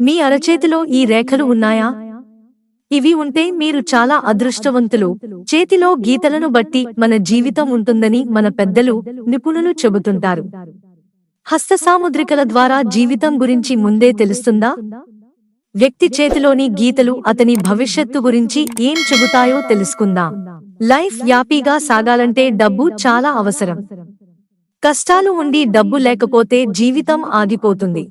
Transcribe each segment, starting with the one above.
మీ అరచేతిలో ఈ రేఖలు ఉన్నాయా? ఇవి ఉంటే మీరు చాలా అదృష్టవంతులు. చేతిలో గీతలను బట్టి మన జీవితం ఉంటుందని మన పెద్దలు నిపుణులు చెబుతుంటారు. హస్త సాముద్రికల ద్వారా జీవితం గురించి ముందే తెలుస్తుందా? వ్యక్తి చేతిలోని గీతలు అతని భవిష్యత్తు గురించి ఏం చెబుతాయో తెలుసుకుందాం? లైఫ్ యాపీగా సాగాలంటే డబ్బు చాలా అవసరం. కష్టాలు ఉండి డబ్బు లేకపోతే జీవితం ఆగిపోతుంది.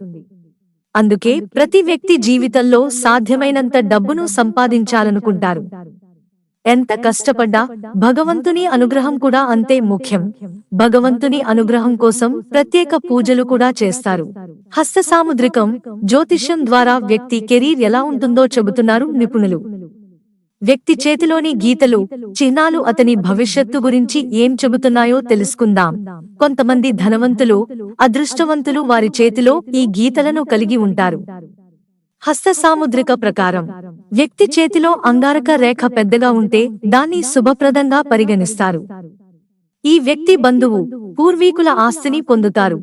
అందుకే ప్రతి వ్యక్తి జీవితంలో సాధ్యమైనంత డబ్బును సంపాదించాలనుకుంటారు. ఎంత కష్టపడ్డా భగవంతుని అనుగ్రహం కూడా అంతే ముఖ్యం. భగవంతుని అనుగ్రహం కోసం ప్రత్యేక పూజలు కూడా చేస్తారు. హస్త సాముద్రికం జ్యోతిష్యం ద్వారా వ్యక్తి కెరీర్ ఎలా ఉంటుందో చెబుతున్నారు నిపుణులు. వ్యక్తి చేతిలోని గీతలు చిహ్నాలు అతని భవిష్యత్తు గురించి ఏం చెబుతున్నాయో తెలుసుకుందాం. కొంతమంది ధనవంతులు అదృష్టవంతులు వారి చేతిలో ఈ గీతలను కలిగి ఉంటారు. హస్త సాముద్రిక ప్రకారం వ్యక్తి చేతిలో అంగారక రేఖ పెద్దగా ఉంటే దాన్ని శుభప్రదంగా పరిగణిస్తారు. ఈ వ్యక్తి బంధువు పూర్వీకుల ఆస్తిని పొందుతారు.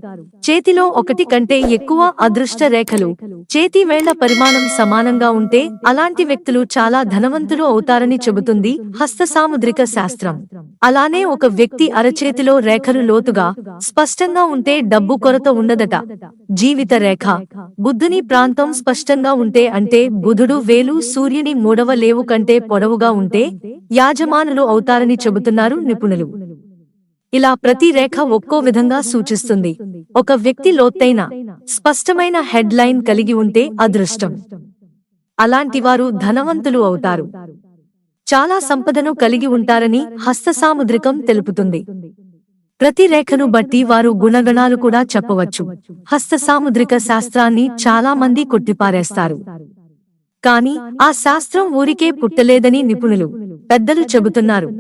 చేతిలో ఒకటి కంటే ఎక్కువ అదృష్ట రేఖలు చేతి వేళ్ళ పరిమాణం సమానంగా ఉంటే అలాంటి వ్యక్తులు చాలా ధనవంతులు అవుతారని చెబుతుంది హస్త సాముద్రిక శాస్త్రం. అలానే ఒక వ్యక్తి అరచేతిలో రేఖలు లోతుగా స్పష్టంగా ఉంటే డబ్బు కొరత ఉండదట. జీవిత రేఖ బుద్ధుని ప్రాంతం స్పష్టంగా ఉంటే అంటే బుధుడు వేలు సూర్యుని మూడవ లేవు కంటే పొడవుగా ఉంటే యాజమానులు అవుతారని చెబుతున్నారు నిపుణులు. ఇలా ప్రతి రేఖ ఒక్కో విధంగా సూచిస్తుంది. ఒక వ్యక్తి లోతైన స్పష్టమైన హెడ్ లైన్ కలిగి ఉంటే అదృష్టం. అలాంటి వారు ధనవంతులు అవుతారు. చాలా సంపదను కలిగి ఉంటారని హస్తసాముద్రికం తెలుపుతుంది. ప్రతి రేఖను బట్టి వారు గుణగణాలు కూడా చెప్పవచ్చు. హస్తసాముద్రిక శాస్త్రాన్ని చాలా మంది కొట్టిపారేస్తారు. కాని ఆ శాస్త్రం ఊరికే పుట్టలేదని నిపుణులు పెద్దలు చెబుతున్నారు.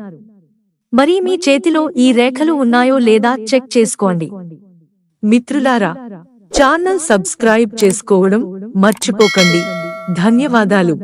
మరి మీ చేతిలో ఈ రేఖలు ఉన్నాయో లేదా చెక్ చేసుకోండి. మిత్రులారా ఛానల్ సబ్స్క్రైబ్ చేసుకోవడం మర్చిపోకండి. ధన్యవాదాలు.